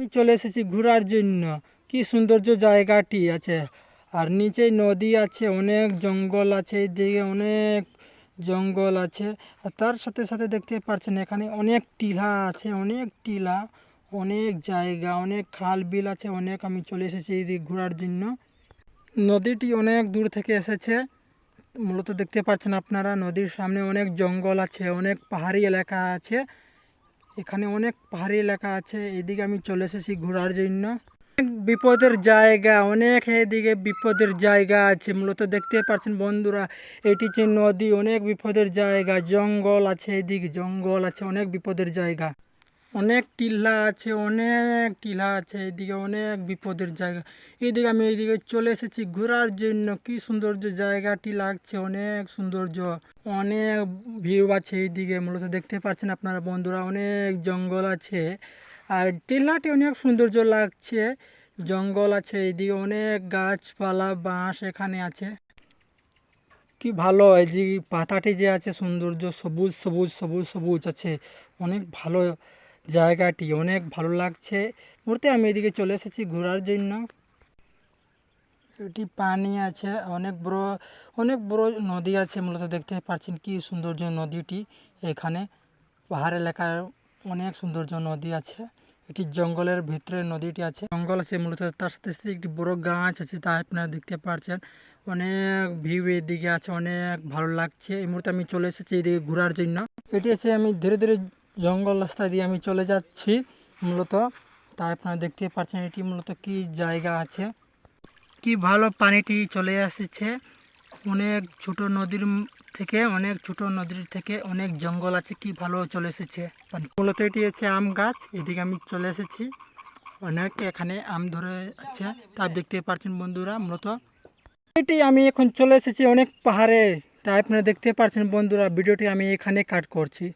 আমি চলে এসেছি ঘোরার জন্য। কি সৌন্দর্য জায়গাটি আছে। আর নিচে নদী আছে, অনেক জঙ্গল আছে এইদিকে অনেক জঙ্গল আছে। আর তার সাথে সাথে দেখতে পাচ্ছেন এখানে অনেক টিলা আছে, অনেক টিলা, অনেক জায়গা, অনেক খাল বিল আছে, অনেক আমি চলে এসেছি এইদিকে ঘোরার জন্য। নদীটি অনেক দূর থেকে এসেছে। মূলত দেখতে পাচ্ছেন আপনারা, নদীর সামনে অনেক জঙ্গল আছে, অনেক পাহাড়ি এলাকা আছে। এখানে অনেক পাহাড়ি এলাকা আছে, এদিকে আমি চলে এসেছি ঘোরার জন্য। বিপদের জায়গা, অনেক এদিকে বিপদের জায়গা আছে, মূলত দেখতে পাচ্ছেন বন্ধুরা, এটি যে নদী, অনেক বিপদের জায়গা, জঙ্গল আছে এদিকে, জঙ্গল আছে, অনেক বিপদের জায়গা। অনেক টিলা আছে, অনেক টিলা আছে এদিকে অনেক বিপদের জায়গা। এইদিকে আমি এইদিকে চলে এসেছি ঘোরার জন্য। কি সৌন্দর্য জায়গাটি লাগছে, অনেক সৌন্দর্য। অনেক ভিউ আছে এইদিকে, মূলত দেখতে পাচ্ছেন আপনারা বন্ধুরা, অনেক জঙ্গল আছে। আর টিলাটি অনেক সৌন্দর্য লাগছে, জঙ্গল আছে, এইদিকে অনেক গাছপালা, বাঁশ এখানে আছে। কি ভালো, এই যে পাতাটি যে আছে, সৌন্দর্য সবুজ সবুজ সবুজ সবুজ আছে। অনেক ভালো। জায়গাটি অনেক ভালো লাগছে। মুহূর্তে আমি এদিকে চলে এসেছি ঘোরার জন্য। এটি পানি আছে, অনেক বড় অনেক বড় নদী আছে, মূলত দেখতে পাচ্ছেন কি সৌন্দর্য নদীটি এখানে। পাহাড় এলাকার অনেক সৌন্দর্য নদী আছে এটি জঙ্গলের ভিতরে নদীটি আছে। জঙ্গল আছে, মূলত তার সাথে সাথে একটি বড় গাছ আছে, তা আপনারা দেখতে পাচ্ছেন। অনেক ভিউ এদিকে আছে, অনেক ভালো লাগছে। এই মুহূর্তে আমি চলে এসেছি এদিকে ঘোরার জন্য। এটি আছে আমি ধীরে ধীরে জঙ্গল রাস্তা দিয়ে আমি চলে যাচ্ছি। মূলত তাই আপনারা দেখতে পাচ্ছেন, এটি মূলত কি জায়গা আছে। কি ভালো পানিটি চলে আসছে। অনেক ছোট নদীর থেকে, অনেক ছোট নদীর থেকে অনেক জঙ্গল আছে। কি ভালো চলে এসেছে। মূলত এটি হচ্ছে আম গাছ। এদিকে আমি চলে এসেছি। অনেক এখানে আম ধরে আছে। তা দেখতে পাচ্ছেন বন্ধুরা, মূলত এটি আমি এখন চলে এসেছি অনেক পাহাড়ে। তাই আপনারা দেখতে পাচ্ছেন বন্ধুরা, ভিডিওটি আমি এখানে কাট করছি।